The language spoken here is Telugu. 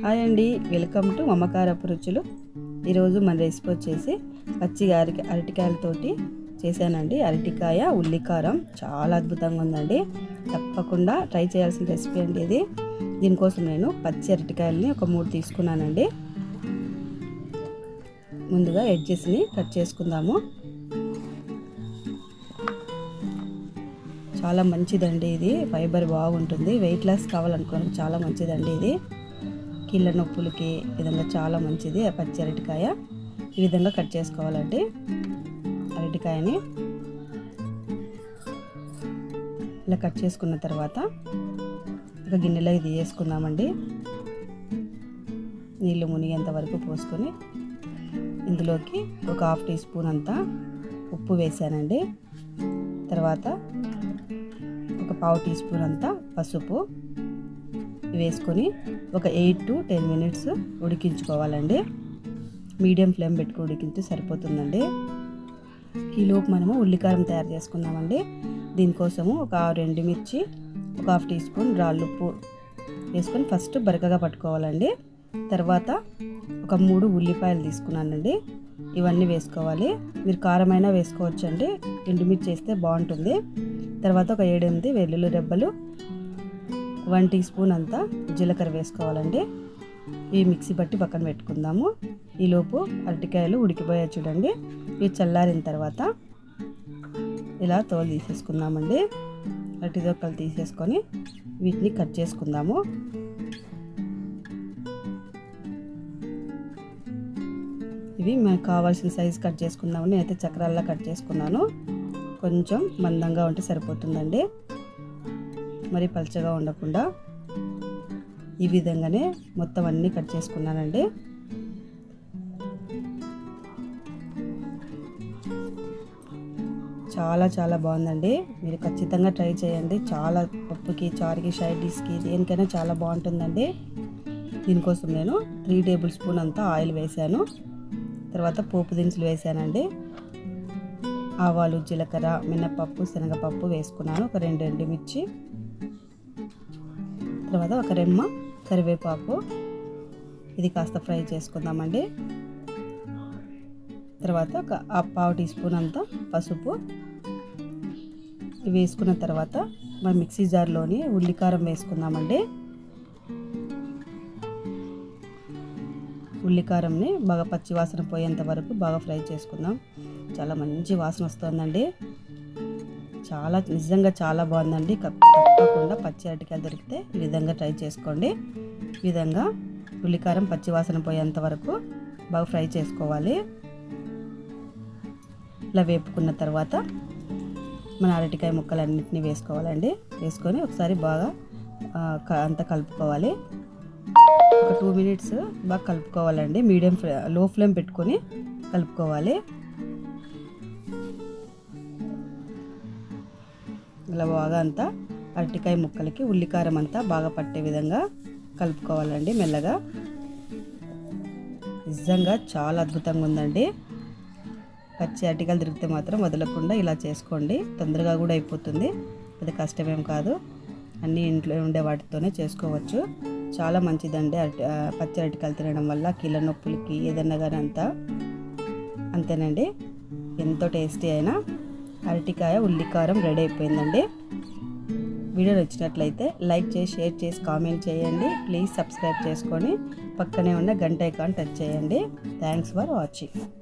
హాయ్ అండి. వెల్కమ్ టు మమకారపు రుచులు. ఈరోజు మన రెసిపీ వచ్చేసి పచ్చి అరటి అరటికాయలతోటి చేశానండి. అరటికాయ ఉల్లికారం చాలా అద్భుతంగా ఉందండి. తప్పకుండా ట్రై చేయాల్సిన రెసిపీ అండి ఇది. దీనికోసం నేను పచ్చి అరటికాయలని ఒక మూడు తీసుకున్నానండి. ముందుగా ఎడ్జెస్ని కట్ చేసుకుందాము. చాలా మంచిదండి ఇది. ఫైబర్ బాగుంటుంది. వెయిట్ లాస్ కావాలనుకోవడం చాలా మంచిదండి ఇది. కీళ్ళ నొప్పులకి విధంగా చాలా మంచిది. ఆ పచ్చి అరటికాయ ఈ విధంగా కట్ చేసుకోవాలండి. అరటికాయని ఇలా కట్ చేసుకున్న తర్వాత ఒక గిన్నెలో ఇది వేసుకుందామండి. నీళ్ళు మునిగేంత వరకు పోసుకొని ఇందులోకి ఒక హాఫ్ టీ స్పూన్ అంతా ఉప్పు వేసానండి. తర్వాత ఒక పావు టీ స్పూన్ అంతా పసుపు వేసుకొని ఒక ఎయిట్ టు టెన్ మినిట్స్ ఉడికించుకోవాలండి. మీడియం ఫ్లేమ్ పెట్టుకుని ఉడికించి సరిపోతుందండి. ఈలోపు మనము ఉల్లికారం తయారు చేసుకుందామండి. దీనికోసము ఒక రెండు మిర్చి ఒక హాఫ్ టీ స్పూన్ రాళ్ళుప్పు వేసుకొని ఫస్ట్ బరకగా పట్టుకోవాలండి. తర్వాత ఒక మూడు ఉల్లిపాయలు తీసుకున్నానండి. ఇవన్నీ వేసుకోవాలి. మీరు కారమైనా వేసుకోవచ్చండి. ఎండుమిర్చి వేస్తే బాగుంటుంది. తర్వాత ఒక ఏడెనిమిది వెల్లుల్లి రెబ్బలు వన్ టీ స్పూన్ అంతా జీలకర్ర వేసుకోవాలండి. ఈ మిక్సీ బట్టి పక్కన పెట్టుకుందాము. ఈలోపు అరటికాయలు ఉడికిపోయా చూడండి. ఇవి చల్లారిన తర్వాత ఇలా తోలు తీసేసుకుందామండి. అరటి దొక్కలు తీసేసుకొని వీటిని కట్ చేసుకుందాము. ఇవి మనకు కావాల్సిన సైజు కట్ చేసుకుందాము నేనైతే చక్రాల్లో కట్ చేసుకున్నాను. కొంచెం మందంగా ఉంటే సరిపోతుందండి. మరి పలచగా ఉండకుండా ఈ విధంగానే మొత్తం అన్నీ కట్ చేసుకున్నానండి. చాలా చాలా బాగుందండి. మీరు ఖచ్చితంగా ట్రై చేయండి. చాలా పప్పుకి చారుకి సైడ్ డిష్కి దేనికైనా చాలా బాగుంటుందండి. దీనికోసం నేను త్రీ టేబుల్ స్పూన్ అంతా ఆయిల్ వేసాను తర్వాత పోపు దినుసులు వేశానండి. ఆవాలు జీలకర్ర మినపప్పు శనగపప్పు వేసుకున్నాను. ఒక రెండు ఎండుమిర్చి తర్వాత ఒక రెమ్మ కరివేపాకు. ఇది కాస్త ఫ్రై చేసుకుందామండి. తర్వాత ఒక పావు టీ స్పూన్ అంతా పసుపు. ఇవి వేసుకున్న తర్వాత మన మిక్సీ జార్లోని ఉల్లికారం వేసుకుందామండి. ఉల్లికారంని బాగా పచ్చి వాసన పోయేంత వరకు బాగా ఫ్రై చేసుకుందాం. చాలా మంచి వాసన వస్తుందండి. చాలా నిజంగా చాలా బాగుందండి. తప్పకుండా పచ్చి అరటికాయలు దొరికితే ఈ విధంగా ట్రై చేసుకోండి. ఈ విధంగా ఉల్లికారం పచ్చివాసన పోయేంత వరకు బాగా ఫ్రై చేసుకోవాలి. ఇలా వేపుకున్న తర్వాత మన అరటికాయ ముక్కలన్నింటినీ వేసుకోవాలండి. వేసుకొని ఒకసారి బాగా అంతా కలుపుకోవాలి. ఒక టూ మినిట్స్ బాగా కలుపుకోవాలండి. మీడియం ఫ్లే లో ఫ్లేమ్ పెట్టుకొని కలుపుకోవాలి. ఇలా బాగా అంతా అరటికాయ ముక్కలకి ఉల్లికారం అంతా బాగా పట్టే విధంగా కలుపుకోవాలండి మెల్లగా. నిజంగా చాలా అద్భుతంగా ఉందండి. పచ్చి అరటికాయలు దొరికితే మాత్రం వదలకుండా ఇలా చేసుకోండి. తొందరగా కూడా అయిపోతుంది. అది కష్టమేం కాదు. అన్నీ ఇంట్లో ఉండే వాటితోనే చేసుకోవచ్చు. చాలా మంచిదండి అరటి పచ్చి అరటికాయలు తినడం వల్ల కీళ్ళ నొప్పులకి ఏదన్నా కానీ అంతా అంతేనండి. ఎంతో టేస్టీ అయినా అరటికాయ ఉల్లికారం రెడీ అయిపోయిందండి. వీడియో నచ్చినట్లయితే లైక్ చేసి షేర్ చేసి కామెంట్ చేయండి. ప్లీజ్ సబ్స్క్రైబ్ చేసుకొని పక్కనే ఉన్న గంట ఐకాన్ టచ్ చేయండి. Thanks for watching.